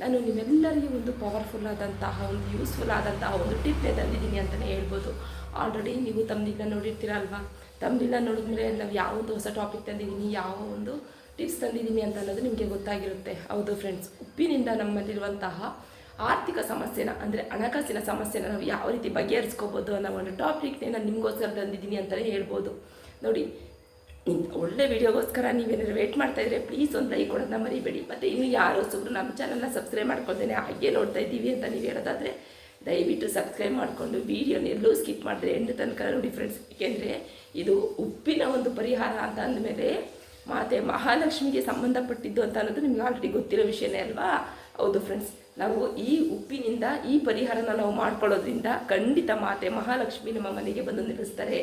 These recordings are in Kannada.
ನಾನು ನಿಮ್ಮೆಲ್ಲರಿಗೂ ಒಂದು ಪವರ್ಫುಲ್ ಆದಂತಹ, ಒಂದು ಯೂಸ್ಫುಲ್ ಆದಂತಹ ಒಂದು ಟಿಪ್ನೇ ತಂದಿದ್ದೀನಿ ಅಂತಲೇ ಹೇಳ್ಬೋದು. ಆಲ್ರೆಡಿ ನೀವು ತಮ್ಮದಿಲ್ಲ ನೋಡಿರ್ತೀರ ಅಲ್ವಾ ತಮ್ಮದಿಲ್ಲ ನೋಡಿದ್ಮೇಲೆ ನಾವು ಯಾವ ಒಂದು ಹೊಸ ಟಾಪಿಕ್ ತಂದಿದ್ದೀನಿ ಯಾವ ಒಂದು ಟಿಪ್ಸ್ ತಂದಿದ್ದೀನಿ ಅಂತ ಅನ್ನೋದು ನಿಮಗೆ ಗೊತ್ತಾಗಿರುತ್ತೆ. ಹೌದು ಫ್ರೆಂಡ್ಸ್ ಉಪ್ಪಿನಿಂದ ನಮ್ಮಲ್ಲಿರುವಂತಹ ಆರ್ಥಿಕ ಸಮಸ್ಯೆನ, ಅಂದರೆ ಹಣಕಾಸಿನ ಸಮಸ್ಯೆನ ನಾವು ಯಾವ ರೀತಿ ಬಗೆಹರಿಸ್ಕೋಬೋದು ಅನ್ನೋ ಒಂದು ಟಾಪಿಕ್ನೇ ನಾನು ನಿಮಗೋಸ್ಕರ ತಂದಿದ್ದೀನಿ ಅಂತಲೇ ಹೇಳ್ಬೋದು. ನೋಡಿ ಇಂಥ ಒಳ್ಳೆ ವಿಡಿಯೋಗೋಸ್ಕರ ನೀವೇನಾದ್ರು ವೇಟ್ ಮಾಡ್ತಾ ಇದ್ರೆ ಪ್ಲೀಸ್ ಒಂದು ಲೈಕ್ ಕೊಡೋದನ್ನ ಮರಿಬೇಡಿ. ಮತ್ತು ಇನ್ನು ಯಾರೋ ಸುಮ್ಮನೆ ನಮ್ಮ ಚಾನಲ್ನ ಸಬ್ಸ್ಕ್ರೈಬ್ ಮಾಡ್ಕೊಳ್ತೇನೆ ಹಾಗೆ ನೋಡ್ತಾ ಇದ್ದೀವಿ ಅಂತ ನೀವು ಹೇಳೋದಾದರೆ ದಯವಿಟ್ಟು ಸಬ್ಸ್ಕ್ರೈಬ್ ಮಾಡಿಕೊಂಡು ವೀಡಿಯೋನ ಎಲ್ಲೂ ಸ್ಕಿಪ್ ಮಾಡಿದ್ರೆ ಎಂಡ್ ತನಕ ನೋಡಿ ಫ್ರೆಂಡ್ಸ್ ಏಕೆಂದರೆ ಇದು ಉಪ್ಪಿನ ಒಂದು ಪರಿಹಾರ ಅಂತ ಅಂದಮೇಲೆ ಮಾತೆ ಮಹಾಲಕ್ಷ್ಮಿಗೆ ಸಂಬಂಧಪಟ್ಟಿದ್ದು ಅಂತ ಅನ್ನೋದು ನಿಮ್ಗೆ ಆಲ್ರೆಡಿ ಗೊತ್ತಿರೋ ವಿಷಯನೇ ಅಲ್ವಾ? ಹೌದು ಫ್ರೆಂಡ್ಸ್ ನಾವು ಈ ಉಪ್ಪಿನಿಂದ ಈ ಪರಿಹಾರನ ನಾವು ಮಾಡ್ಕೊಳ್ಳೋದ್ರಿಂದ ಖಂಡಿತ ಮಾತೆ ಮಹಾಲಕ್ಷ್ಮಿ ನಮ್ಮ ಮನೆಗೆ ಬಂದು ನಿಲ್ಲಿಸ್ತಾರೆ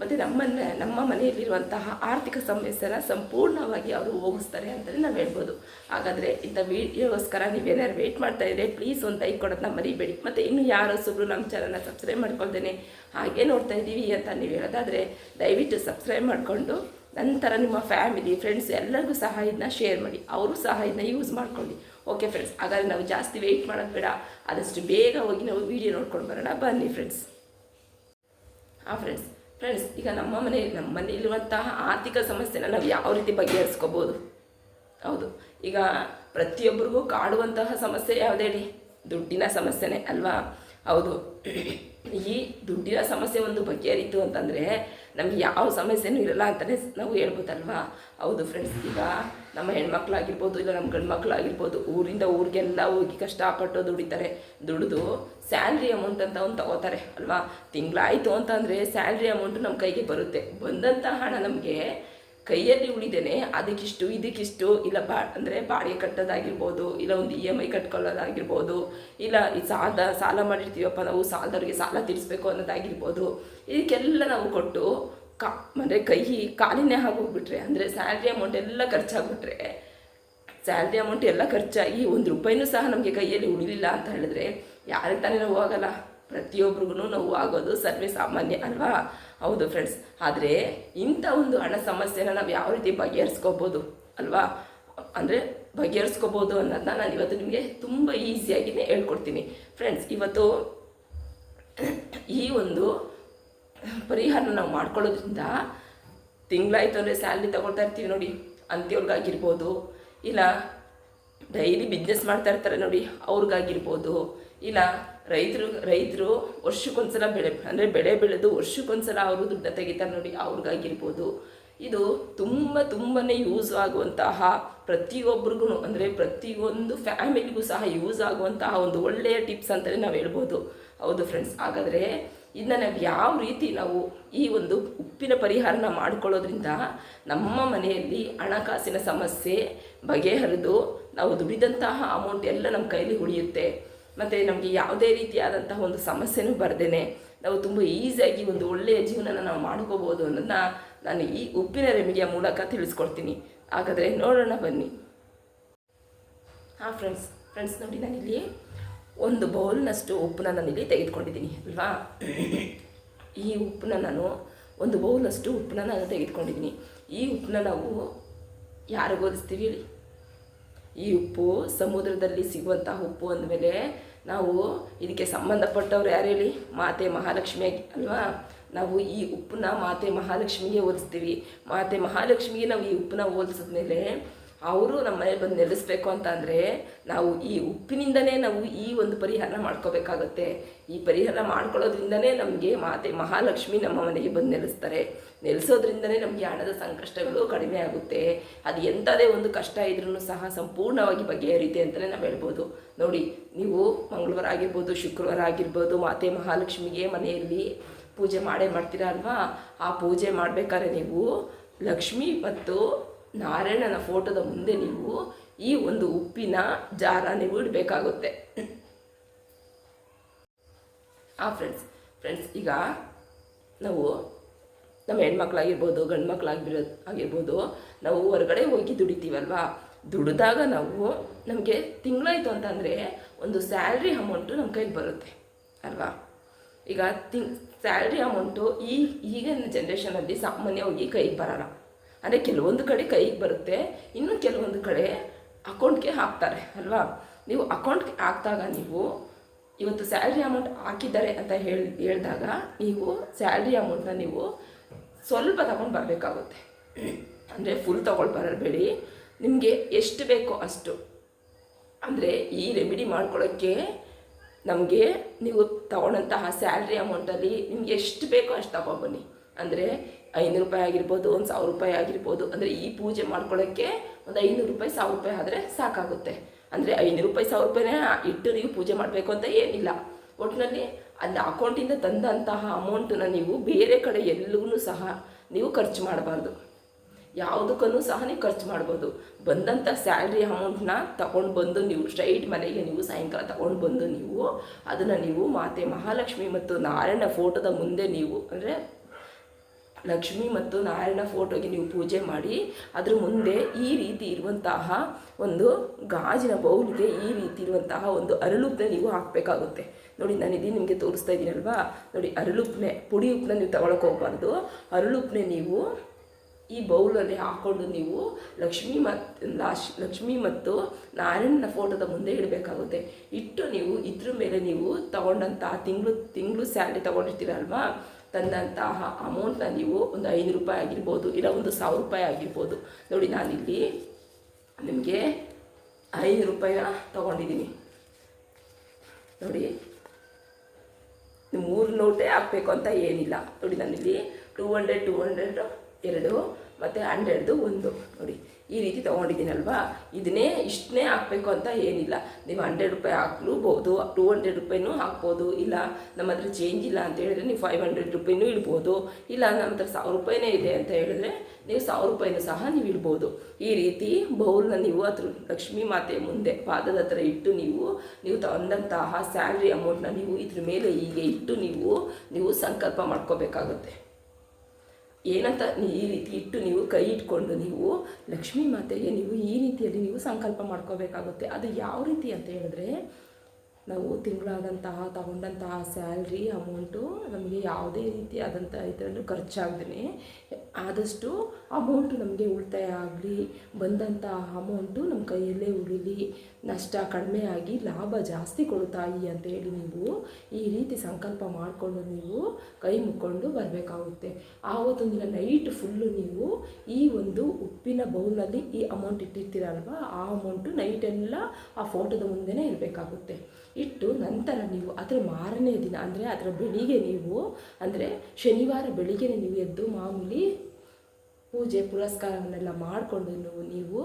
ಮತ್ತು ನಮ್ಮನ್ನು, ನಮ್ಮ ಮನೆಯಲ್ಲಿರುವಂತಹ ಆರ್ಥಿಕ ಸಮಸ್ಯೆನ ಸಂಪೂರ್ಣವಾಗಿ ಅವರು ಹೋಗಿಸ್ತಾರೆ ಅಂತಲೇ ನಾವು ಹೇಳ್ಬೋದು. ಹಾಗಾದರೆ ಇಂಥ ವೀಡಿಯೋಗೋಸ್ಕರ ನೀವೇನಾದ್ರು ವೇಟ್ ಮಾಡ್ತಾ ಇದ್ರೆ ಪ್ಲೀಸ್ ಒಂದು ಲೈಕ್ ಕೊಡೋದನ್ನ ಮರಿಬೇಡಿ. ಮತ್ತು ಇನ್ನು ಯಾರು ಸುಬ್ರು ನಮ್ಮ ಚಾನಲ್ನ ಸಬ್ಸ್ಕ್ರೈಬ್ ಮಾಡ್ಕೊಳ್ತೇನೆ ಹಾಗೆ ನೋಡ್ತಾ ಇದ್ದೀವಿ ಅಂತ ನೀವು ಹೇಳೋದಾದರೆ ದಯವಿಟ್ಟು ಸಬ್ಸ್ಕ್ರೈಬ್ ಮಾಡಿಕೊಂಡು ನಂತರ ನಿಮ್ಮ ಫ್ಯಾಮಿಲಿ ಫ್ರೆಂಡ್ಸ್ ಎಲ್ಲರಿಗೂ ಸಹ ಇದನ್ನ ಶೇರ್ ಮಾಡಿ. ಅವರು ಸಹ ಇದನ್ನ ಯೂಸ್ ಮಾಡ್ಕೊಳ್ಳಿ. ಓಕೆ ಫ್ರೆಂಡ್ಸ್ ಹಾಗಾದರೆ ನಾವು ಜಾಸ್ತಿ ವೆಯ್ಟ್ ಮಾಡೋದು ಬೇಡ. ಆದಷ್ಟು ಬೇಗ ಹೋಗಿ ನಾವು ವೀಡಿಯೋ ನೋಡ್ಕೊಂಡು ಬರೋಣ. ಬನ್ನಿ ಫ್ರೆಂಡ್ಸ್ ಹಾಂ ಫ್ರೆಂಡ್ಸ್ ಫ್ರೆಂಡ್ಸ್ ಈಗ ನಮ್ಮ ಮನೆ, ನಮ್ಮ ಮನೆಯಲ್ಲಿರುವಂತಹ ಆರ್ಥಿಕ ಸಮಸ್ಯೆನ ನಾವು ಯಾವ ರೀತಿ ಬಗೆಹರಿಸ್ಕೋಬೋದು? ಹೌದು, ಈಗ ಪ್ರತಿಯೊಬ್ಬರಿಗೂ ಕಾಡುವಂತಹ ಸಮಸ್ಯೆ ಯಾವುದೇ ಹೇಳಿ ದುಡ್ಡಿನ ಸಮಸ್ಯೆನೇ ಅಲ್ವಾ? ಹೌದು. ಈ ದುಡ್ಡಿನ ಸಮಸ್ಯೆ ಒಂದು ಬಗೆಹರಿತು ಅಂತಂದರೆ ನಮಗೆ ಯಾವ ಸಮಸ್ಯೆನೂ ಇರಲ್ಲ ಅಂತಲೇ ನಾವು ಹೇಳ್ಬೋದಲ್ವಾ? ಹೌದು ಫ್ರೆಂಡ್ಸ್ ಈಗ ನಮ್ಮ ಹೆಣ್ಮಕ್ಳಾಗಿರ್ಬೋದು, ಇಲ್ಲ ನಮ್ಮ ಗಂಡು ಮಕ್ಕಳಾಗಿರ್ಬೋದು ಊರಿಂದ ಊರಿಗೆಲ್ಲ ಹೋಗಿ ಕಷ್ಟಪಟ್ಟು ದುಡಿತಾರೆ. ದುಡಿದು ಸ್ಯಾಲ್ರಿ ಅಮೌಂಟ್ ಅಂತ ಒಂದು ತಗೋತಾರೆ, ಅಲ್ವಾ? ತಿಂಗಳಾಯಿತು ಅಂತಂದರೆ ಸ್ಯಾಲ್ರಿ ಅಮೌಂಟು ನಮ್ಮ ಕೈಗೆ ಬರುತ್ತೆ. ಬಂದಂಥ ಹಣ ನಮಗೆ ಕೈಯಲ್ಲಿ ಉಳಿದೇನೆ ಅದಕ್ಕಿಷ್ಟು, ಇದಕ್ಕಿಷ್ಟು, ಇಲ್ಲ ಬಾ, ಅಂದರೆ ಬಾಡಿಗೆ ಕಟ್ಟೋದಾಗಿರ್ಬೋದು, ಇಲ್ಲ ಒಂದು ಇ ಎಂ ಐ ಕಟ್ಕೊಳ್ಳೋದಾಗಿರ್ಬೋದು, ಇಲ್ಲ ಈ ಸಾಲ ಸಾಲ ಮಾಡಿರ್ತೀವಪ್ಪ, ನಾವು ಸಾಲದವ್ರಿಗೆ ಸಾಲ ತೀರಿಸ್ಬೇಕು ಅನ್ನೋದಾಗಿರ್ಬೋದು, ಇದಕ್ಕೆಲ್ಲ ನಾವು ಕೊಟ್ಟು ಕಾ, ಅಂದರೆ ಕೈ ಕಾಲಿನೇ ಆಗೋಗ್ಬಿಟ್ರೆ ಅಂದರೆ ಸ್ಯಾಲ್ರಿ ಅಮೌಂಟ್ ಎಲ್ಲ ಖರ್ಚಾಗ್ಬಿಟ್ರೆ ಸ್ಯಾಲ್ರಿ ಅಮೌಂಟ್ ಎಲ್ಲ ಖರ್ಚಾಗಿ ಒಂದು ರೂಪಾಯಿನೂ ಸಹ ನಮಗೆ ಕೈಯಲ್ಲಿ ಉಳಿಲಿಲ್ಲ ಅಂತ ಹೇಳಿದ್ರೆ, ಯಾರಿಗೆ ತಾನೇ ನಾವು ಆಗಲ್ಲ. ಪ್ರತಿಯೊಬ್ರಿಗೂ ನೋವು ಆಗೋದು ಸರ್ವೇ ಸಾಮಾನ್ಯ ಅಲ್ವಾ? ಹೌದು ಫ್ರೆಂಡ್ಸ್ ಆದರೆ ಇಂಥ ಒಂದು ಹಣ ಸಮಸ್ಯೆನ ನಾವು ಯಾವ ರೀತಿ ಬಗೆಹರಿಸ್ಕೋಬೋದು ಅಲ್ವಾ? ಅಂದರೆ ಬಗೆಹರಿಸ್ಕೋಬೋದು ಅನ್ನೋದನ್ನ ನಾನು ಇವತ್ತು ನಿಮಗೆ ತುಂಬ ಈಸಿಯಾಗಿಯೇ ಹೇಳ್ಕೊಡ್ತೀನಿ. ಫ್ರೆಂಡ್ಸ್ ಇವತ್ತು ಈ ಒಂದು ಪರಿಹಾರ ನಾವು ಮಾಡ್ಕೊಳ್ಳೋದ್ರಿಂದ ತಿಂಗಳಾಯ್ತು ಅಂದರೆ ಸ್ಯಾಲ್ರಿ ತಗೊಳ್ತಾ ಇರ್ತೀವಿ ನೋಡಿ. ಅಂತ್ಯವ್ರಿಗಾಗಿರ್ಬೋದು ಇಲ್ಲ ಡೈಲಿ ಬಿಸ್ನೆಸ್ ಮಾಡ್ತಾ ಇರ್ತಾರೆ ನೋಡಿ, ಅವ್ರಿಗಾಗಿರ್ಬೋದು. ಇಲ್ಲ, ರೈತರು ರೈತರು ವರ್ಷಕ್ಕೊಂದ್ಸಲ ಬೆಳೆ, ಅಂದರೆ ಬೆಳೆ ಬೆಳೆದು ವರ್ಷಕ್ಕೊಂದ್ಸಲ ಅವರು ದುಡ್ಡು ತೆಗಿತಾರೆ ನೋಡಿ, ಅವ್ರಿಗಾಗಿರ್ಬೋದು. ಇದು ತುಂಬ ತುಂಬಾ ಯೂಸ್ ಆಗುವಂತಹ ಪ್ರತಿಯೊಬ್ರಿಗೂ ಅಂದರೆ ಪ್ರತಿಯೊಂದು ಫ್ಯಾಮಿಲಿಗೂ ಸಹ ಯೂಸ್ ಆಗುವಂತಹ ಒಂದು ಒಳ್ಳೆಯ ಟಿಪ್ಸ್ ಅಂತಲೇ ನಾವು ಹೇಳ್ಬೋದು. ಹೌದು ಫ್ರೆಂಡ್ಸ್ ಹಾಗಾದರೆ ಇದನ್ನ ನಾವು ಯಾವ ರೀತಿ ನಾವು ಈ ಒಂದು ಉಪ್ಪಿನ ಪರಿಹಾರನ ಮಾಡ್ಕೊಳ್ಳೋದ್ರಿಂದ ನಮ್ಮ ಮನೆಯಲ್ಲಿ ಹಣಕಾಸಿನ ಸಮಸ್ಯೆ ಬಗೆಹರಿದು ನಾವು ದುಡಿದಂತಹ ಅಮೌಂಟ್ ಎಲ್ಲ ನಮ್ಮ ಕೈಲಿ ಉಳಿಯುತ್ತೆ. ಮತ್ತು ನಮಗೆ ಯಾವುದೇ ರೀತಿಯಾದಂತಹ ಒಂದು ಸಮಸ್ಯೆನೂ ಬರ್ದೇನೆ, ನಾವು ತುಂಬ ಈಸಿಯಾಗಿ ಒಂದು ಒಳ್ಳೆಯ ಜೀವನನ ನಾವು ಮಾಡ್ಕೋಬೋದು ಅನ್ನೋದನ್ನ ನಾನು ಈ ಉಪ್ಪಿನ ರೆಮಿಡಿಯ ಮೂಲಕ ತಿಳಿಸ್ಕೊಡ್ತೀನಿ. ಹಾಗಾದರೆ ನೋಡೋಣ ಬನ್ನಿ. ಹಾಂ ಫ್ರೆಂಡ್ಸ್ ಫ್ರೆಂಡ್ಸ್ ನೋಡಿ ನಾನಿಲ್ಲಿ ಒಂದು ಬೌಲ್ನಷ್ಟು ಉಪ್ಪನ್ನ ನಾನಿಲ್ಲಿ ತೆಗೆದುಕೊಂಡಿದ್ದೀನಿ, ಅಲ್ವಾ? ಈ ಉಪ್ಪನ್ನ ನಾನು ಒಂದು ಬೌಲ್ನಷ್ಟು ಉಪ್ಪನ್ನ ನಾನು ತೆಗೆದುಕೊಂಡಿದ್ದೀನಿ. ಈ ಉಪ್ಪನ್ನ ನಾವು ಯಾರಿಗೋದಿಸ್ತೀವಿ ಈ ಉಪ್ಪು ಸಮುದ್ರದಲ್ಲಿ ಸಿಗುವಂತಹ ಉಪ್ಪು ಅಂದಮೇಲೆ ನಾವು ಇದಕ್ಕೆ ಸಂಬಂಧಪಟ್ಟವ್ರು ಯಾರು ಹೇಳಿ? ಮಾತೆ ಮಹಾಲಕ್ಷ್ಮಿ ಅಲ್ವಾ? ನಾವು ಈ ಉಪ್ಪನ್ನ ಮಾತೆ ಮಹಾಲಕ್ಷ್ಮಿಗೆ ಹೋಲಿಸ್ತೀವಿ. ಮಾತೆ ಮಹಾಲಕ್ಷ್ಮಿಗೆ ನಾವು ಈ ಉಪ್ಪನ್ನ ಹೋಲಿಸಿದ್ಮೇಲೆ ಅವರು ನಮ್ಮ ಮನೆಗೆ ಬಂದು ನೆಲೆಸ್ಬೇಕು ಅಂತ ಅಂದರೆ ನಾವು ಈ ಉಪ್ಪಿನಿಂದನೇ ನಾವು ಈ ಒಂದು ಪರಿಹಾರ ಮಾಡ್ಕೋಬೇಕಾಗತ್ತೆ. ಈ ಪರಿಹಾರ ಮಾಡ್ಕೊಳ್ಳೋದ್ರಿಂದನೇ ನಮಗೆ ಮಾತೆ ಮಹಾಲಕ್ಷ್ಮಿ ನಮ್ಮ ಮನೆಗೆ ಬಂದು ನೆಲೆಸ್ತಾರೆ. ನೆಲೆಸೋದ್ರಿಂದನೇ ನಮಗೆ ಹಣದ ಸಂಕಷ್ಟಗಳು ಕಡಿಮೆ ಆಗುತ್ತೆ. ಅದು ಎಂಥದೇ ಒಂದು ಕಷ್ಟ ಇದ್ರೂ ಸಹ ಸಂಪೂರ್ಣವಾಗಿ ಬಗೆಹರಿಯುತ್ತೆ ಅಂತಲೇ ನಾವು ಹೇಳ್ಬೋದು. ನೋಡಿ, ನೀವು ಮಂಗಳವಾರ ಆಗಿರ್ಬೋದು, ಶುಕ್ರವಾರ ಆಗಿರ್ಬೋದು, ಮಾತೆ ಮಹಾಲಕ್ಷ್ಮಿಗೆ ಮನೆಯಲ್ಲಿ ಪೂಜೆ ಮಾಡೇ ಮಾಡ್ತೀರಾ ಅಲ್ವಾ? ಆ ಪೂಜೆ ಮಾಡಬೇಕಾದ್ರೆ ನೀವು ಲಕ್ಷ್ಮಿ ಮತ್ತು ನಾರಾಯಣನ ಫೋಟೋದ ಮುಂದೆ ನೀವು ಈ ಒಂದು ಉಪ್ಪಿನ ಜಾರ ನೀವು ಇಡಬೇಕಾಗುತ್ತೆ ಆ ಫ್ರೆಂಡ್ಸ್ ಫ್ರೆಂಡ್ಸ್ ಈಗ ನಾವು ನಮ್ಮ ಹೆಣ್ಮಕ್ಳಾಗಿರ್ಬೋದು ಗಂಡು ಮಕ್ಕಳಾಗಿರೋ ಆಗಿರ್ಬೋದು, ನಾವು ಹೊರಗಡೆ ಹೋಗಿ ದುಡಿತೀವಲ್ವಾ? ದುಡಿದಾಗ ನಾವು ನಮಗೆ ತಿಂಗಳಾಯಿತು ಅಂತಂದರೆ ಒಂದು ಸ್ಯಾಲ್ರಿ ಅಮೌಂಟು ನಮ್ಮ ಕೈಗೆ ಬರುತ್ತೆ, ಅಲ್ವಾ? ಈಗ ತಿಂಗ್ ಸ್ಯಾಲ್ರಿ ಅಮೌಂಟು ಈ ಈಗಿನ ಜನ್ರೇಷನಲ್ಲಿ ಸಾಮಾನ್ಯವಾಗಿ ಕೈಗೆ ಬರೋಲ್ಲ. ಅಂದರೆ ಕೆಲವೊಂದು ಕಡೆ ಕೈಗೆ ಬರುತ್ತೆ, ಇನ್ನು ಕೆಲವೊಂದು ಕಡೆ ಅಕೌಂಟ್ಗೆ ಹಾಕ್ತಾರೆ, ಅಲ್ವಾ? ನೀವು ಅಕೌಂಟ್ಗೆ ಹಾಕಿದಾಗ ನೀವು ಇವತ್ತು ಸ್ಯಾಲ್ರಿ ಅಮೌಂಟ್ ಹಾಕಿದ್ದಾರೆ ಅಂತ ಹೇಳಿ ಹೇಳಿದಾಗ ನೀವು ಸ್ಯಾಲ್ರಿ ಅಮೌಂಟನ್ನ ನೀವು ಸ್ವಲ್ಪ ತಗೊಂಡು ಬರಬೇಕಾಗುತ್ತೆ. ಅಂದರೆ ಫುಲ್ ತಗೊಂಡು ಬರಬೇಡಿ ನಿಮಗೆ ಎಷ್ಟು ಬೇಕೋ ಅಷ್ಟು. ಅಂದರೆ ಈ ರೆಮಿಡಿ ಮಾಡ್ಕೊಳ್ಳೋಕ್ಕೆ ನಮಗೆ ನೀವು ತಗೊಂಡಂತಹ ಸ್ಯಾಲ್ರಿ ಅಮೌಂಟಲ್ಲಿ ನಿಮ್ಗೆ ಎಷ್ಟು ಬೇಕೋ ಅಷ್ಟು ತಗೊಬನ್ನಿ ಅಂದರೆ ಐನೂರು ರೂಪಾಯಿ ಆಗಿರ್ಬೋದು, ಒಂದು ಸಾವಿರ ರೂಪಾಯಿ ಆಗಿರ್ಬೋದು, ಅಂದರೆ ಈ ಪೂಜೆ ಮಾಡ್ಕೊಳ್ಳೋಕ್ಕೆ ಒಂದು ಐನೂರು ರೂಪಾಯಿ, ಸಾವಿರ ರೂಪಾಯಿ ಆದರೆ ಸಾಕಾಗುತ್ತೆ. ಅಂದರೆ ಐನೂರು ರೂಪಾಯಿ, ಸಾವಿರ ರೂಪಾಯಿನೇ ಇಟ್ಟು ನೀವು ಪೂಜೆ ಮಾಡಬೇಕು ಅಂತ ಏನಿಲ್ಲ. ಒಟ್ಟಿನಲ್ಲಿ ಅಲ್ಲಿ ಅಕೌಂಟಿಂದ ತಂದಂತಹ ಅಮೌಂಟನ್ನ ನೀವು ಬೇರೆ ಕಡೆ ಎಲ್ಲೂ ಸಹ ನೀವು ಖರ್ಚು ಮಾಡಬಾರ್ದು. ಯಾವುದಕ್ಕೂ ಸಹ ನೀವು ಖರ್ಚು ಮಾಡ್ಬೋದು. ಬಂದಂಥ ಸ್ಯಾಲ್ರಿ ಅಮೌಂಟ್ನ ತಗೊಂಡು ಬಂದು ನೀವು ಸ್ಟ್ರೈಟ್ ಮನೆಗೆ ನೀವು ಸಾಯಂಕಾಲ ತಗೊಂಡು ಬಂದು ನೀವು ಅದನ್ನು ನೀವು ಮಾತೆ ಮಹಾಲಕ್ಷ್ಮಿ ಮತ್ತು ನಾರಾಯಣ ಫೋಟೋದ ಮುಂದೆ ನೀವು ಅಂದರೆ ಲಕ್ಷ್ಮಿ ಮತ್ತು ನಾರಾಯಣ ಫೋಟೋಗೆ ನೀವು ಪೂಜೆ ಮಾಡಿ ಅದ್ರ ಮುಂದೆ ಈ ರೀತಿ ಇರುವಂತಹ ಒಂದು ಗಾಜಿನ ಬೌಲ್ಗೆ ಈ ರೀತಿ ಇರುವಂತಹ ಒಂದು ಅರಳುದ್ದ ನೀವು ಹಾಕಬೇಕಾಗುತ್ತೆ. ನೋಡಿ ನಾನು ಇದೀನಿ ನಿಮಗೆ ತೋರಿಸ್ತಾ ಇದ್ದೀನಲ್ವಾ ನೋಡಿ, ಅರಳುಪ್ನೆ, ಪುಡಿ ಉಪ್ಪನ್ನ ನೀವು ತಗೊಳಕ್ಕೆ ಹೋಗ್ಬಾರ್ದು. ಅರಳುಪ್ನೆ ನೀವು ಈ ಬೌಲಲ್ಲಿ ಹಾಕ್ಕೊಂಡು ನೀವು ಲಕ್ಷ್ಮಿ ಮತ್ತು ಲಾಶ್, ಲಕ್ಷ್ಮಿ ಮತ್ತು ನಾರಾಯಣನ ಫೋಟೋದ ಮುಂದೆ ಇಡಬೇಕಾಗುತ್ತೆ. ಇಟ್ಟು ನೀವು ಇದ್ರ ಮೇಲೆ ನೀವು ತಗೊಂಡಂತಹ ತಿಂಗಳು ತಿಂಗಳು ಸ್ಯಾಲ್ರಿ ತೊಗೊಂಡಿರ್ತೀರಲ್ವಾ ತಂದಂತಹ ಅಮೌಂಟ್ನ ನೀವು ಒಂದು ಐದು ರೂಪಾಯಿ ಆಗಿರ್ಬೋದು, ಇಲ್ಲ ಒಂದು ಸಾವಿರ ರೂಪಾಯಿ ಆಗಿರ್ಬೋದು. ನೋಡಿ, ನಾನಿಲ್ಲಿ ನಿಮಗೆ ಐದು ರೂಪಾಯಿನ ತೊಗೊಂಡಿದ್ದೀನಿ. ನೋಡಿ ಮೂರು ನೋಟೇ ಹಾಕ್ಬೇಕು ಅಂತ ಏನಿಲ್ಲ ನೋಡಿ ನಾನಿಲ್ಲಿ ಟೂ ಹಂಡ್ರೆಡ್ ಟೂ ಹಂಡ್ರೆಡ್ ಎರಡು ಮತ್ತು ಹಂಡ್ರೆಡ್ದು ಒಂದು ನೋಡಿ ಈ ರೀತಿ ತೊಗೊಂಡಿದ್ದೀನಲ್ವಾ? ಇದನ್ನೇ ಇಷ್ಟನ್ನೇ ಹಾಕಬೇಕು ಅಂತ ಏನಿಲ್ಲ. ನೀವು ಹಂಡ್ರೆಡ್ ರೂಪಾಯಿ ಹಾಕ್ಲೂಬೋದು, ಟೂ ಹಂಡ್ರೆಡ್ ರೂಪಾಯಿನೂ ಹಾಕ್ಬೋದು, ಇಲ್ಲ ನಮ್ಮ ಹತ್ರ ಚೇಂಜ್ ಇಲ್ಲ ಅಂತ ಹೇಳಿದ್ರೆ ನೀವು ಫೈವ್ ಹಂಡ್ರೆಡ್ ರೂಪಾಯಿನೂ ಇಡ್ಬೋದು, ಇಲ್ಲ ನಮ್ಮ ಹತ್ರ ಸಾವಿರ ರೂಪಾಯಿನೇ ಇದೆ ಅಂತ ಹೇಳಿದ್ರೆ ನೀವು ಸಾವಿರ ರೂಪಾಯಿನೂ ಸಹ ನೀವು ಇಡ್ಬೋದು. ಈ ರೀತಿ ಬೌಲ್ನ ನೀವು ಹತ್ರ ಲಕ್ಷ್ಮೀ ಮಾತೆ ಮುಂದೆ ಪಾದದ ಹತ್ರ ಇಟ್ಟು ನೀವು ನೀವು ತಂದಂತಹ ಸ್ಯಾಲ್ರಿ ಅಮೌಂಟ್ನ ನೀವು ಇದ್ರ ಮೇಲೆ ಹೀಗೆ ಇಟ್ಟು ನೀವು ನೀವು ಸಂಕಲ್ಪ ಮಾಡ್ಕೋಬೇಕಾಗುತ್ತೆ. ಏನಂತ ಈ ರೀತಿ ಇಟ್ಟು ನೀವು ಕೈ ಇಟ್ಕೊಂಡು ನೀವು ಲಕ್ಷ್ಮೀ ಮಾತೆಗೆ ನೀವು ಈ ರೀತಿಯಲ್ಲಿ ನೀವು ಸಂಕಲ್ಪ ಮಾಡ್ಕೋಬೇಕಾಗುತ್ತೆ. ಅದು ಯಾವ ರೀತಿ ಅಂತ ಹೇಳಿದ್ರೆ, ನಾವು ತಿಂಗಳಾದಂತಹ, ತಗೊಂಡಂತಹ ಸ್ಯಾಲ್ರಿ, ಅಮೌಂಟು ನಮಗೆ ಯಾವುದೇ ರೀತಿಯಾದಂಥ ಇದರಲ್ಲೂ ಖರ್ಚಾಗ್ದೇ ಆದಷ್ಟು ಅಮೌಂಟು ನಮಗೆ ಉಳಿತಾಯ ಆಗಲಿ ಬಂದಂಥ ಅಮೌಂಟು ನಮ್ಮ ಕೈಯಲ್ಲೇ ಉಳಿಲಿ, ನಷ್ಟ ಕಡಿಮೆ ಆಗಿ ಲಾಭ ಜಾಸ್ತಿ ಕೊಡುತ್ತಾಯಿ ಅಂತ ಹೇಳಿ ನೀವು ಈ ರೀತಿ ಸಂಕಲ್ಪ ಮಾಡಿಕೊಂಡು ನೀವು ಕೈ ಮುಕ್ಕೊಂಡು ಬರಬೇಕಾಗುತ್ತೆ. ಆವತ್ತೊಂದು ದಿನ ನೈಟ್ ಫುಲ್ಲು ನೀವು ಈ ಒಂದು ಉಪ್ಪಿನ ಬೌಲ್ನಲ್ಲಿ ಈ ಅಮೌಂಟ್ ಇಟ್ಟಿರ್ತೀರಲ್ವ, ಆ ಅಮೌಂಟು ನೈಟೆಲ್ಲ ಆ ಫೋಟೋದ ಮುಂದೆನೇ ಇರಬೇಕಾಗುತ್ತೆ. ಇಟ್ಟು ನಂತರ ನೀವು ಅದರ ಮಾರನೇ ದಿನ, ಅಂದರೆ ಅದರ ಬೆಳಿಗ್ಗೆ ನೀವು, ಅಂದರೆ ಶನಿವಾರ ಬೆಳಿಗ್ಗೆ ನೀವು ಎದ್ದು ಮಾಮೂಲಿ ಪೂಜೆ, ಪುರಸ್ಕಾರವನ್ನೆಲ್ಲ ಮಾಡಿಕೊಂಡು ನೀವು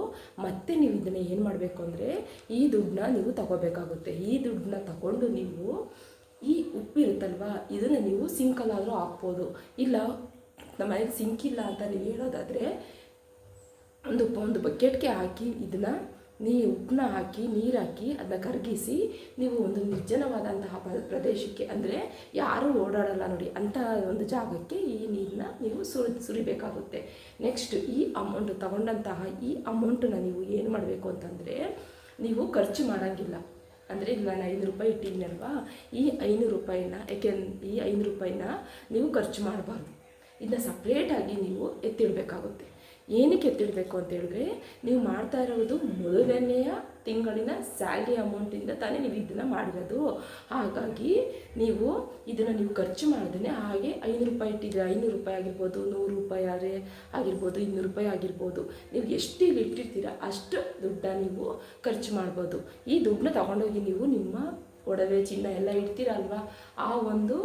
ಮತ್ತೆ ನೀವು ಇದನ್ನು ಏನು ಮಾಡಬೇಕು ಅಂದರೆ ಈ ದುಡ್ಡನ್ನ ನೀವು ತಗೋಬೇಕಾಗುತ್ತೆ. ಈ ದುಡ್ಡನ್ನ ತಗೊಂಡು ನೀವು ಈ ಉಪ್ಪಿರುತ್ತಲ್ವ ಇದನ್ನು ನೀವು ಸಿಂಕಲ್ಲಾದರೂ ಹಾಕ್ಬೋದು. ಇಲ್ಲ, ನಮ್ಮ ಮನೆಗೆ ಸಿಂಕಿಲ್ಲ ಅಂತ ನೀವು ಹೇಳೋದಾದರೆ ಒಂದು ಒಂದು ಬಕೆಟ್ಗೆ ಹಾಕಿ ಇದನ್ನು ನೀ ಉಪ್ಪನ್ನ ಹಾಕಿ, ನೀರು ಹಾಕಿ ಅದನ್ನ ಕರಗಿಸಿ, ನೀವು ಒಂದು ನಿರ್ಜನವಾದಂತಹ ಪ್ರದೇಶಕ್ಕೆ ಅಂದರೆ ಯಾರೂ ಓಡಾಡಲ್ಲ ನೋಡಿ. ಅಂಥ ಒಂದು ಜಾಗಕ್ಕೆ ಈ ನೀರನ್ನ ನೀವು ಸುರಿ, ಸುರಿಬೇಕಾಗುತ್ತೆ. ನೆಕ್ಸ್ಟ್ ಈ ಅಮೌಂಟ್ ತಗೊಂಡಂತಹ ಈ ಅಮೌಂಟನ್ನ ನೀವು ಏನು ಮಾಡಬೇಕು ಅಂತಂದರೆ, ನೀವು ಖರ್ಚು ಮಾಡೋಂಗಿಲ್ಲ. ಅಂದರೆ ಈಗ ನಾನು ಐನೂರು ರೂಪಾಯಿ ಇಟ್ಟಿದ್ದೀನಲ್ವಾ ಈ ಐನೂರು ರೂಪಾಯಿನ ಯಾಕೆ ಈ ಐನೂರು ರೂಪಾಯಿನ ನೀವು ಖರ್ಚು ಮಾಡಬಾರ್ದು. ಇದನ್ನ ಸಪ್ರೇಟಾಗಿ ನೀವು ಎತ್ತಿಡಬೇಕಾಗುತ್ತೆ. ಏನಕ್ಕೆ ಎತ್ತಿಡಬೇಕು ಅಂತ ಹೇಳಿದ್ರೆ, ನೀವು ಮಾಡ್ತಾ ಇರೋದು ಮೊದಲನೆಯ ತಿಂಗಳಿನ ಸ್ಯಾಲ್ರಿ ಅಮೌಂಟಿಂದ ತಾನೇ ನೀವು ಇದನ್ನು ಮಾಡಿರೋದು. ಹಾಗಾಗಿ ನೀವು ಇದನ್ನು ನೀವು ಖರ್ಚು ಮಾಡಿದ್ರೆ ಹಾಗೆ ಐನೂರು ರೂಪಾಯಿ ಇಟ್ಟಿದ್ರೆ ಐನೂರು ರೂಪಾಯಿ ಆಗಿರ್ಬೋದು, ನೂರು ರೂಪಾಯಿ ಆದರೆ ಆಗಿರ್ಬೋದು, ಇನ್ನೂರು ರೂಪಾಯಿ ಆಗಿರ್ಬೋದು. ನೀವು ಎಷ್ಟು ಇಟ್ಟಿರ್ತೀರ ಅಷ್ಟು ದುಡ್ಡ ನೀವು ಖರ್ಚು ಮಾಡ್ಬೋದು. ಈ ದುಡ್ಡನ್ನ ತಗೊಂಡೋಗಿ ನೀವು ನಿಮ್ಮ ಒಡವೆ ಚಿನ್ನ ಎಲ್ಲ ಇಡ್ತೀರಲ್ವಾ? ಆ ಒಂದು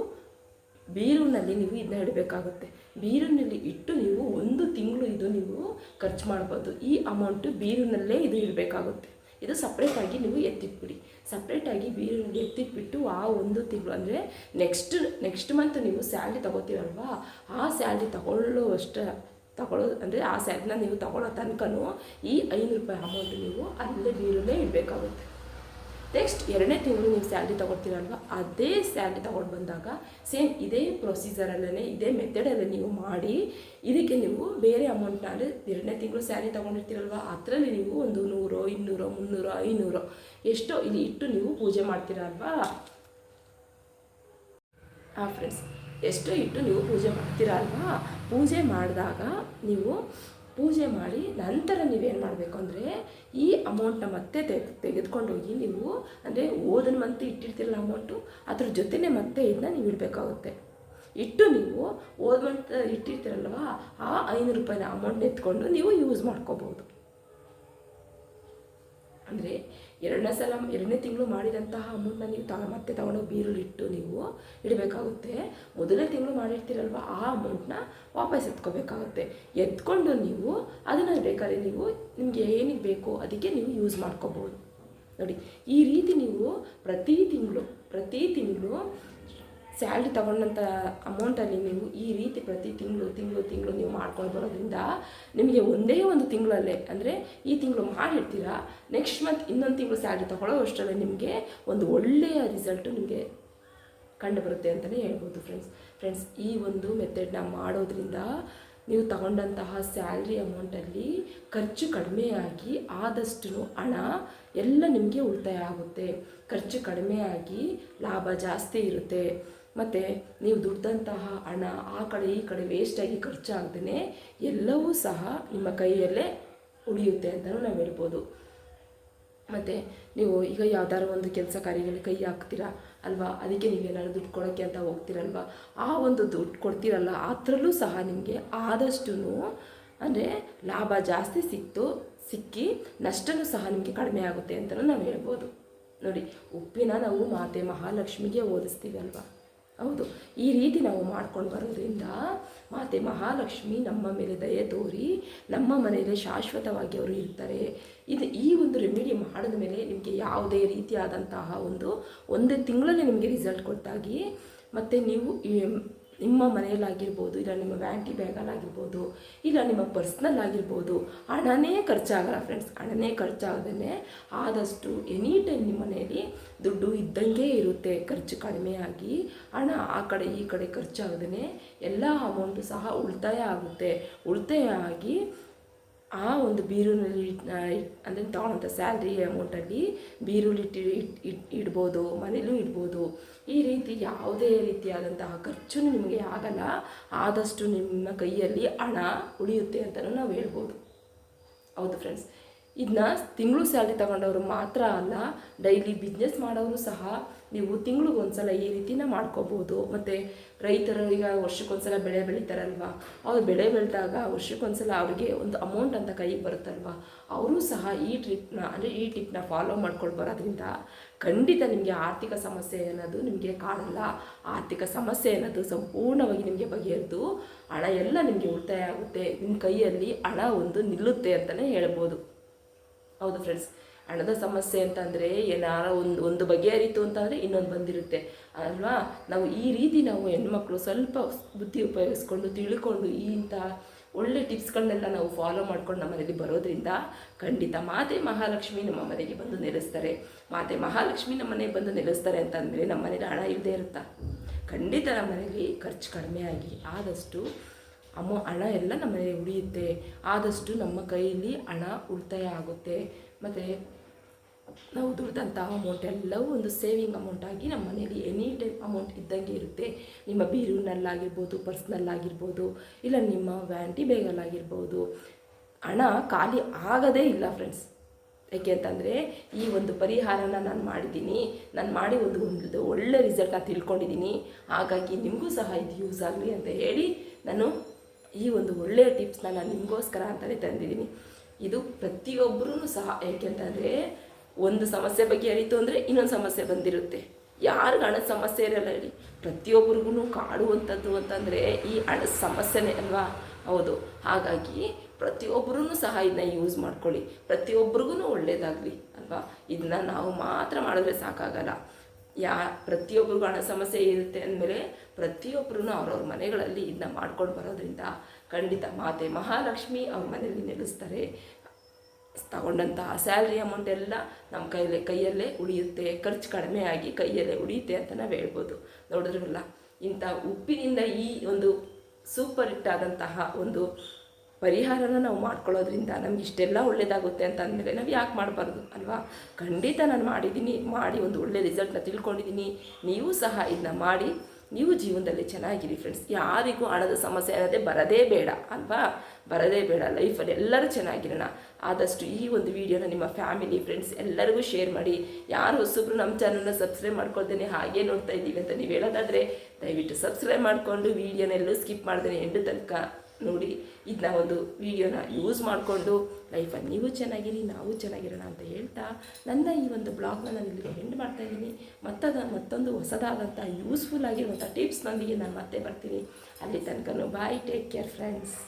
ಬೀರೂನಲ್ಲಿ ನೀವು ಇದನ್ನ ಇಡಬೇಕಾಗುತ್ತೆ. ಬೀರಿನಲ್ಲಿ ಇಟ್ಟು ನೀವು ಒಂದು ತಿಂಗಳು ಇದು ನೀವು ಖರ್ಚು ಮಾಡ್ಬೋದು. ಈ ಅಮೌಂಟು ಬೀರಿನಲ್ಲೇ ಇದು ಇರಬೇಕಾಗುತ್ತೆ ಇದು ಸಪ್ರೇಟಾಗಿ ನೀವು ಎತ್ತಿಟ್ಬಿಡಿ. ಸಪ್ರೇಟಾಗಿ ಬೀರಿನಲ್ಲಿ ಎತ್ತಿಟ್ಬಿಟ್ಟು ಆ ಒಂದು ತಿಂಗಳು ಅಂದರೆ ನೆಕ್ಸ್ಟ್ ನೆಕ್ಸ್ಟ್ ಮಂತ್ ನೀವು ಸ್ಯಾಲ್ರಿ ತೊಗೋತೀರಲ್ವಾ? ಆ ಸ್ಯಾಲ್ರಿ ತಗೊಳ್ಳೋ ಅಷ್ಟ ತಗೊಳ್ಳೋ, ಅಂದರೆ ಆ ಸ್ಯಾಲ್ರಿನ ನೀವು ತಗೊಳ್ಳೋ ತನಕನೂ ಈ ಐನೂರು ರೂಪಾಯಿ ಅಮೌಂಟ್ ನೀವು ಅಲ್ಲೇ ಬೀರಲ್ಲೇ ಇಡಬೇಕಾಗುತ್ತೆ. ನೆಕ್ಸ್ಟ್ ಎರಡನೇ ತಿಂಗಳು ನೀವು ಸ್ಯಾಲ್ರಿ ತೊಗೊಳ್ತೀರಲ್ವ? ಅದೇ ಸ್ಯಾಲ್ರಿ ತೊಗೊಂಡು ಬಂದಾಗ ಸೇಮ್ ಇದೇ ಪ್ರೊಸೀಜರಲ್ಲೇ ಇದೇ ಮೆಥಡಲ್ಲಿ ನೀವು ಮಾಡಿ, ಇದಕ್ಕೆ ನೀವು ಬೇರೆ ಅಮೌಂಟ್ ಅಂದರೆ ಎರಡನೇ ತಿಂಗಳು ಸ್ಯಾಲ್ರಿ ತೊಗೊಂಡಿರ್ತೀರಲ್ವ? ಅದರಲ್ಲಿ ನೀವು ಒಂದು ನೂರು, ಇನ್ನೂರು, ಮುನ್ನೂರು, ಐನೂರು ಎಷ್ಟೋ ಇಲ್ಲಿ ಇಟ್ಟು ನೀವು ಪೂಜೆ ಮಾಡ್ತೀರಲ್ವಾ? ಹಾಂ ಫ್ರೆಂಡ್ಸ್ ಎಷ್ಟೋ ಇಟ್ಟು ನೀವು ಪೂಜೆ ಮಾಡ್ತೀರಲ್ವಾ? ಪೂಜೆ ಮಾಡಿದಾಗ ನೀವು ಪೂಜೆ ಮಾಡಿ ನಂತರ ನೀವೇನು ಮಾಡಬೇಕು ಅಂದರೆ ಈ ಅಮೌಂಟ್ನ ಮತ್ತೆ ತೆಗೆ ತೆಗೆದುಕೊಂಡೋಗಿ ನೀವು ಅಂದರೆ ಓದನ ಮಂತ್ ಇಟ್ಟಿರ್ತಿರಲ್ಲ ಅಮೌಂಟು ಅದ್ರ ಜೊತೆನೇ ಮತ್ತೆ ಇದನ್ನ ನೀವು ಇಡಬೇಕಾಗುತ್ತೆ. ಇಟ್ಟು ನೀವು ಓದ್ ಮಂತ್ ಇಟ್ಟಿರ್ತೀರಲ್ವ, ಆ ಐನೂರು ರೂಪಾಯಿನ ಅಮೌಂಟ್ ಎತ್ಕೊಂಡು ನೀವು ಯೂಸ್ ಮಾಡ್ಕೋಬೋದು. ಅಂದರೆ ಎರಡನೇ ಸಲ, ಎರಡನೇ ತಿಂಗಳು ಮಾಡಿದಂತಹ ಅಮೌಂಟ್ನ ನೀವು ತಾ, ಮತ್ತೆ ತಗೊಂಡೋಗಿ ಇಟ್ಟು ನೀವು ಇಡಬೇಕಾಗುತ್ತೆ. ಮೊದಲನೇ ತಿಂಗಳು ಮಾಡಿರ್ತೀರಲ್ವ, ಆ ಅಮೌಂಟ್ನ ವಾಪಸ್ ಎತ್ಕೋಬೇಕಾಗುತ್ತೆ. ಎತ್ಕೊಂಡು ನೀವು ಅದನ್ನು ಬೇಕಾದ್ರೆ ನೀವು ನಿಮಗೆ ಏನಿಗೆ ಬೇಕೋ ಅದಕ್ಕೆ ನೀವು ಯೂಸ್ ಮಾಡ್ಕೋಬೋದು. ನೋಡಿ, ಈ ರೀತಿ ನೀವು ಪ್ರತಿ ತಿಂಗಳು ಪ್ರತಿ ತಿಂಗಳು ಸ್ಯಾಲ್ರಿ ತಗೊಂಡಂಥ ಅಮೌಂಟಲ್ಲಿ ನೀವು ಈ ರೀತಿ ಪ್ರತಿ ತಿಂಗಳು ತಿಂಗಳು ತಿಂಗಳು ನೀವು ಮಾಡ್ಕೊಂಡು ಬರೋದ್ರಿಂದ ನಿಮಗೆ ಒಂದೇ ಒಂದು ತಿಂಗಳಲ್ಲೇ, ಅಂದರೆ ಈ ತಿಂಗಳು ಮಾಡಿರ್ತೀರಾ ನೆಕ್ಸ್ಟ್ ಮಂತ್ ಇನ್ನೊಂದು ತಿಂಗಳು ಸ್ಯಾಲ್ರಿ ತೊಗೊಳ್ಳೋ ನಿಮಗೆ ಒಂದು ಒಳ್ಳೆಯ ರಿಸಲ್ಟು ನಿಮಗೆ ಕಂಡು ಬರುತ್ತೆ ಅಂತಲೇ ಹೇಳ್ಬೋದು ಫ್ರೆಂಡ್ಸ್ ಫ್ರೆಂಡ್ಸ್ ಈ ಒಂದು ಮೆಥಡ್ನ ಮಾಡೋದ್ರಿಂದ ನೀವು ತಗೊಂಡಂತಹ ಸ್ಯಾಲ್ರಿ ಅಮೌಂಟಲ್ಲಿ ಖರ್ಚು ಕಡಿಮೆಯಾಗಿ ಆದಷ್ಟು ಹಣ ಎಲ್ಲ ನಿಮಗೆ ಉಳಿತಾಯ ಆಗುತ್ತೆ. ಖರ್ಚು ಕಡಿಮೆಯಾಗಿ ಲಾಭ ಜಾಸ್ತಿ ಇರುತ್ತೆ. ಮತ್ತು ನೀವು ದುಡ್ದಂತಹ ಹಣ ಆ ಕಡೆ ಈ ಕಡೆ ವೇಸ್ಟಾಗಿ ಖರ್ಚಾಗ್ದೇ ಎಲ್ಲವೂ ಸಹ ನಿಮ್ಮ ಕೈಯಲ್ಲೇ ಉಳಿಯುತ್ತೆ ಅಂತಲೂ ನಾವು ಹೇಳ್ಬೋದು. ಮತ್ತು ನೀವು ಈಗ ಯಾವ್ದಾದ್ರು ಒಂದು ಕೆಲಸ ಕಾರ್ಯಗಳಿಗೆ ಕೈ ಹಾಕ್ತೀರಾ ಅಲ್ವಾ? ಅದಕ್ಕೆ ನೀವು ನೀವೇನಾದ್ರು ದುಡ್ಡು ಕೊಡೋಕ್ಕೆ ಅಂತ ಹೋಗ್ತೀರಲ್ವ? ಆ ಒಂದು ದುಡ್ಡು ಕೊಡ್ತೀರಲ್ಲ ಅದರಲ್ಲೂ ಸಹ ನಿಮಗೆ ಆದಷ್ಟು ಅಂದರೆ ಲಾಭ ಜಾಸ್ತಿ ಸಿಕ್ತು, ಸಿಕ್ಕಿ ನಷ್ಟನೂ ಸಹ ನಿಮಗೆ ಕಡಿಮೆ ಆಗುತ್ತೆ ಅಂತಲೂ ನಾವು ಹೇಳ್ಬೋದು. ನೋಡಿ, ಉಪ್ಪಿನ ನಾವು ಮಾತೆ ಮಹಾಲಕ್ಷ್ಮಿಗೆ ಓದಿಸ್ತೀವಿ ಅಲ್ವಾ? ಹೌದು. ಈ ರೀತಿ ನಾವು ಮಾಡ್ಕೊಂಡು ಬರೋದ್ರಿಂದ ಮಾತೆ ಮಹಾಲಕ್ಷ್ಮಿ ನಮ್ಮ ಮೇಲೆ ದಯೆ ತೋರಿ, ನಮ್ಮ ಮನೆಯಲ್ಲಿ ಶಾಶ್ವತವಾಗಿ ಅವರು ಇರ್ತಾರೆ. ಇದು ಈ ಒಂದು ರೆಮಿಡಿ ಮಾಡಿದ ಮೇಲೆ ನಿಮಗೆ ಯಾವುದೇ ರೀತಿಯಾದಂತಹ ಒಂದು, ಒಂದೇ ತಿಂಗಳಲ್ಲೇ ನಿಮಗೆ ರಿಸಲ್ಟ್ ಕೊಟ್ಟಾಗಿ ಮತ್ತು ನೀವು ನಿಮ್ಮ ಮನೆಯಲ್ಲಾಗಿರ್ಬೋದು, ಇಲ್ಲ ನಿಮ್ಮ ವ್ಯಾಂಟಿ ಬ್ಯಾಗಲ್ಲಾಗಿರ್ಬೋದು, ಇಲ್ಲ ನಿಮ್ಮ ಪರ್ಸ್ನಲ್ ಆಗಿರ್ಬೋದು ಹಣನೇ ಖರ್ಚಾಗಲ್ಲ ಫ್ರೆಂಡ್ಸ್ ಹಣನೇ ಖರ್ಚಾಗದೇ ಆದಷ್ಟು ಎನಿ ಟೈಮ್ ನಿಮ್ಮ ಮನೆಯಲ್ಲಿ ದುಡ್ಡು ಇದ್ದಂಗೆ ಇರುತ್ತೆ. ಖರ್ಚು ಕಡಿಮೆಯಾಗಿ ಹಣ ಆ ಕಡೆ ಈ ಕಡೆ ಖರ್ಚಾಗದೇ ಎಲ್ಲ ಅಮೌಂಟು ಸಹ ಉಳಿತಾಯ ಆಗುತ್ತೆ. ಉಳಿತಾಯ ಆಗಿ ಆ ಒಂದು ಬೀರುನಲ್ಲಿ ಅಂದರೆ ತಗೊಳ್ಳೋಂಥ ಸ್ಯಾಲ್ರಿ ಅಮೌಂಟಲ್ಲಿ ಬೀರುಲಿ ಇಟ್ಟು, ಇಟ್ ಇಡ್ಬೋದು, ಮನೇಲೂ ಇಡ್ಬೋದು. ಈ ರೀತಿ ಯಾವುದೇ ರೀತಿಯಾದಂತಹ ಖರ್ಚು ನಿಮಗೆ ಆಗಲ್ಲ. ಆದಷ್ಟು ನಿಮ್ಮ ಕೈಯಲ್ಲಿ ಹಣ ಉಳಿಯುತ್ತೆ ಅಂತಲೂ ನಾವು ಹೇಳ್ಬೋದು. ಹೌದು ಫ್ರೆಂಡ್ಸ್ ಇದನ್ನ ತಿಂಗಳು ಸ್ಯಾಲ್ರಿ ತಗೊಂಡವರು ಮಾತ್ರ ಅಲ್ಲ ಡೈಲಿ ಬಿಸ್ನೆಸ್ ಮಾಡೋರು ಸಹ ನೀವು ತಿಂಗಳಿಗೊಂದ್ಸಲ ಈ ರೀತಿನ ಮಾಡ್ಕೋಬೋದು. ಮತ್ತು ರೈತರು ಈಗ ವರ್ಷಕ್ಕೊಂದ್ಸಲ ಬೆಳೆ ಬೆಳೀತಾರಲ್ವ? ಅವ್ರು ಬೆಳೆ ಬೆಳೆದಾಗ ವರ್ಷಕ್ಕೊಂದ್ಸಲ ಅವ್ರಿಗೆ ಒಂದು ಅಮೌಂಟ್ ಅಂತ ಕೈಗೆ ಬರುತ್ತಲ್ವ? ಅವರು ಸಹ ಈ ಟ್ರಿಪ್ನ ಅಂದರೆ ಈ ಟಿಪ್ನ ಫಾಲೋ ಮಾಡ್ಕೊಂಡು ಬರೋದ್ರಿಂದ ಖಂಡಿತ ನಿಮಗೆ ಆರ್ಥಿಕ ಸಮಸ್ಯೆ ಅನ್ನೋದು ನಿಮಗೆ ಕಾಣಲ್ಲ. ಆರ್ಥಿಕ ಸಮಸ್ಯೆ ಅನ್ನೋದು ಸಂಪೂರ್ಣವಾಗಿ ನಿಮಗೆ ಬಗೆಹರಿದು ಹಣ ಎಲ್ಲ ನಿಮಗೆ ಉಳಿತಾಯ ಆಗುತ್ತೆ. ನಿಮ್ಮ ಕೈಯಲ್ಲಿ ಹಣ ಒಂದು ನಿಲ್ಲುತ್ತೆ ಅಂತಲೇ ಹೇಳ್ಬೋದು. ಹೌದು ಫ್ರೆಂಡ್ಸ್ ಹಣದ ಸಮಸ್ಯೆ ಅಂತಂದರೆ ಏನಾರ ಒಂದು ಒಂದು ಬಗೆಹರಿತು ಅಂತಂದರೆ ಇನ್ನೊಂದು ಬಂದಿರುತ್ತೆ. ಅಲ್ವಾ? ನಾವು ಈ ರೀತಿ ನಾವು ಹೆಣ್ಮಕ್ಳು ಸ್ವಲ್ಪ ಬುದ್ಧಿ ಉಪಯೋಗಿಸ್ಕೊಂಡು ತಿಳ್ಕೊಂಡು ಈ ಇಂಥ ಒಳ್ಳೆ ಟಿಪ್ಸ್ಗಳನ್ನೆಲ್ಲ ನಾವು ಫಾಲೋ ಮಾಡ್ಕೊಂಡು ನಮ್ಮ ಮನೇಲಿ ಬರೋದ್ರಿಂದ ಖಂಡಿತ ಮಾತೆ ಮಹಾಲಕ್ಷ್ಮಿ ನಮ್ಮ ಮನೆಗೆ ಬಂದು ನೆಲೆಸ್ತಾರೆ. ಮಾತೆ ಮಹಾಲಕ್ಷ್ಮಿ ನಮ್ಮ ಮನೆಗೆ ಬಂದು ನೆಲೆಸ್ತಾರೆ ಅಂತಂದರೆ ನಮ್ಮ ಮನೇಲಿ ಹಣ ಇಲ್ಲದೆ ಇರುತ್ತಾ? ಖಂಡಿತ ನಮ್ಮ ಮನೇಲಿ ಖರ್ಚು ಕಡಿಮೆ ಆಗಿ ಆದಷ್ಟು ಅಮ್ಮ ಹಣ ಎಲ್ಲ ನಮ್ಮ ಮನೆಯಲ್ಲಿ ಉಳಿಯುತ್ತೆ. ಆದಷ್ಟು ನಮ್ಮ ಕೈಯಲ್ಲಿ ಹಣ ಉಳಿತಾಯ ಆಗುತ್ತೆ. ಮತ್ತು ನಾವು ದುಡ್ದಂತಹ ಅಮೌಂಟ್ ಎಲ್ಲವೂ ಒಂದು ಸೇವಿಂಗ್ ಅಮೌಂಟ್ ಆಗಿ ನಮ್ಮ ಮನೇಲಿ ಎನಿ ಟೈಮ್ ಅಮೌಂಟ್ ಇದ್ದಂಗೆ ಇರುತ್ತೆ. ನಿಮ್ಮ ಬೀರೂನಲ್ಲಾಗಿರ್ಬೋದು ಪರ್ಸ್ನಲ್ಲಾಗಿರ್ಬೋದು ಇಲ್ಲ ನಿಮ್ಮ ವ್ಯಾಂಟಿ ಬೇಗಲ್ಲಾಗಿರ್ಬೋದು ಹಣ ಖಾಲಿ ಆಗದೇ ಇಲ್ಲ ಫ್ರೆಂಡ್ಸ್ ಯಾಕೆ ಅಂತಂದರೆ ಈ ಒಂದು ಪರಿಹಾರನ ನಾನು ಮಾಡಿದ್ದೀನಿ. ನಾನು ಮಾಡಿ ಒಂದು ಒಂದು ಒಳ್ಳೆ ರಿಸಲ್ಟ್ನ ತಿಳ್ಕೊಂಡಿದ್ದೀನಿ. ಹಾಗಾಗಿ ನಿಮಗೂ ಸಹ ಇದು ಯೂಸ್ ಆಗಲಿ ಅಂತ ಹೇಳಿ ನಾನು ಈ ಒಂದು ಒಳ್ಳೆಯ ಟಿಪ್ಸ್ನ ನಾನು ನಿಮಗೋಸ್ಕರ ಅಂತಲೇ ತಂದಿದ್ದೀನಿ. ಇದು ಪ್ರತಿಯೊಬ್ಬರೂ ಸಹ ಯಾಕೆಂತಂದರೆ ಒಂದು ಸಮಸ್ಯೆ ಬಗ್ಗೆ ಅರಿತು ಅಂದರೆ ಇನ್ನೊಂದು ಸಮಸ್ಯೆ ಬಂದಿರುತ್ತೆ. ಯಾರಿಗೆ ಹಣದ ಸಮಸ್ಯೆ ಇರಲ್ಲ ಹೇಳಿ. ಪ್ರತಿಯೊಬ್ಬರಿಗೂ ಕಾಡುವಂಥದ್ದು ಅಂತಂದರೆ ಈ ಹಣದ ಸಮಸ್ಯೆನೇ ಅಲ್ವಾ? ಹೌದು. ಹಾಗಾಗಿ ಪ್ರತಿಯೊಬ್ಬರೂ ಸಹ ಇದನ್ನ ಯೂಸ್ ಮಾಡ್ಕೊಳ್ಳಿ. ಪ್ರತಿಯೊಬ್ಬರಿಗೂ ಒಳ್ಳೆಯದಾಗಲಿ ಅಲ್ವಾ? ಇದನ್ನ ನಾವು ಮಾತ್ರ ಮಾಡಿದ್ರೆ ಸಾಕಾಗಲ್ಲ. ಯಾ, ಪ್ರತಿಯೊಬ್ಬರಿಗೂ ಹಣ ಸಮಸ್ಯೆ ಇರುತ್ತೆ ಅಂದಮೇಲೆ ಪ್ರತಿಯೊಬ್ಬರೂ ಅವ್ರವ್ರ ಮನೆಗಳಲ್ಲಿ ಇದನ್ನ ಮಾಡ್ಕೊಂಡು ಬರೋದ್ರಿಂದ ಖಂಡಿತ ಮಾತೆ ಮಹಾಲಕ್ಷ್ಮಿ ಅವ್ರ ಮನೆಯಲ್ಲಿ ನೆಲೆಸ್ತಾರೆ. ತಗೊಂಡಂತಹ ಸ್ಯಾಲ್ರಿ ಅಮೌಂಟ್ ಎಲ್ಲ ನಮ್ಮ ಕೈಯಲ್ಲೇ ಕೈಯಲ್ಲೇ ಉಳಿಯುತ್ತೆ, ಖರ್ಚು ಕಡಿಮೆ ಆಗಿ ಕೈಯಲ್ಲೇ ಉಳಿಯುತ್ತೆ ಅಂತ ನಾವು ಹೇಳ್ಬೋದು. ನೋಡಿದ್ರಲ್ಲ? ಇಂಥ ಉಪ್ಪಿನಿಂದ ಈ ಒಂದು ಸೂಪರ್ ಹಿಟ್ ಆದಂತಹ ಒಂದು ಪರಿಹಾರನ ನಾವು ಮಾಡ್ಕೊಳ್ಳೋದ್ರಿಂದ ನಮ್ಗೆ ಇಷ್ಟೆಲ್ಲ ಒಳ್ಳೇದಾಗುತ್ತೆ ಅಂತ ಅಂದಮೇಲೆ ನಾವು ಯಾಕೆ ಮಾಡಬಾರ್ದು, ಅಲ್ವಾ? ಖಂಡಿತ ನಾನು ಮಾಡಿದ್ದೀನಿ ಮಾಡಿ ಒಂದು ಒಳ್ಳೆ ರಿಸಲ್ಟ್ನ ತಿಳ್ಕೊಂಡಿದ್ದೀನಿ ನೀವು ಸಹ ಇದನ್ನ ಮಾಡಿ, ನೀವು ಜೀವನದಲ್ಲಿ ಚೆನ್ನಾಗಿರಿ ಫ್ರೆಂಡ್ಸ್ ಯಾರಿಗೂ ಹಣದ ಸಮಸ್ಯೆ ಅನ್ನೋದೇ ಬರದೇ ಬೇಡ, ಅಲ್ವಾ? ಬರದೇ ಬೇಡ ಲೈಫಲ್ಲಿ ಎಲ್ಲರೂ ಚೆನ್ನಾಗಿರೋಣ. ಆದಷ್ಟು ಈ ಒಂದು ವಿಡಿಯೋನ ನಿಮ್ಮ ಫ್ಯಾಮಿಲಿ ಫ್ರೆಂಡ್ಸ್ ಎಲ್ಲರಿಗೂ ಶೇರ್ ಮಾಡಿ. ಯಾರು ಹೊಸಬ್ರು ನಮ್ಮ ಚಾನಲ್ನ ಸಬ್ಸ್ಕ್ರೈಬ್ ಮಾಡ್ಕೊಳ್ತೇನೆ ಹಾಗೆ ನೋಡ್ತಾ ಇದ್ದೀವಿ ಅಂತ ನೀವು ಹೇಳೋದಾದರೆ, ದಯವಿಟ್ಟು ಸಬ್ಸ್ಕ್ರೈಬ್ ಮಾಡಿಕೊಂಡು ವೀಡಿಯೋನೆಲ್ಲೂ ಸ್ಕಿಪ್ ಮಾಡ್ದೇನೆ ಎಂಡು ತನಕ ನೋಡಿ. ಇದನ್ನ ಒಂದು ವಿಡಿಯೋನ ಯೂಸ್ ಮಾಡಿಕೊಂಡು ಲೈಫಲ್ಲಿ ನೀವು ಚೆನ್ನಾಗಿರಿ, ನಾವು ಚೆನ್ನಾಗಿರೋಣ ಅಂತ ಹೇಳ್ತಾ ನನ್ನ ಈ ಒಂದು ಬ್ಲಾಗ್ನ ನಾನು ಇಲ್ಲಿಗೆ ಎಂಡ್ ಮಾಡ್ತಾ ಇದ್ದೀನಿ. ಮತ್ತದ ಮತ್ತೊಂದು ಹೊಸದಾದಂಥ ಯೂಸ್ಫುಲ್ ಆಗಿರುವಂಥ ಟಿಪ್ಸ್ನೊಂದಿಗೆ ನಾನು ಮತ್ತೆ ಬರ್ತೀನಿ. ಅಲ್ಲಿ ತನಕ ಬಾಯ್ ಟೇಕ್ ಕೇರ್ ಫ್ರೆಂಡ್ಸ್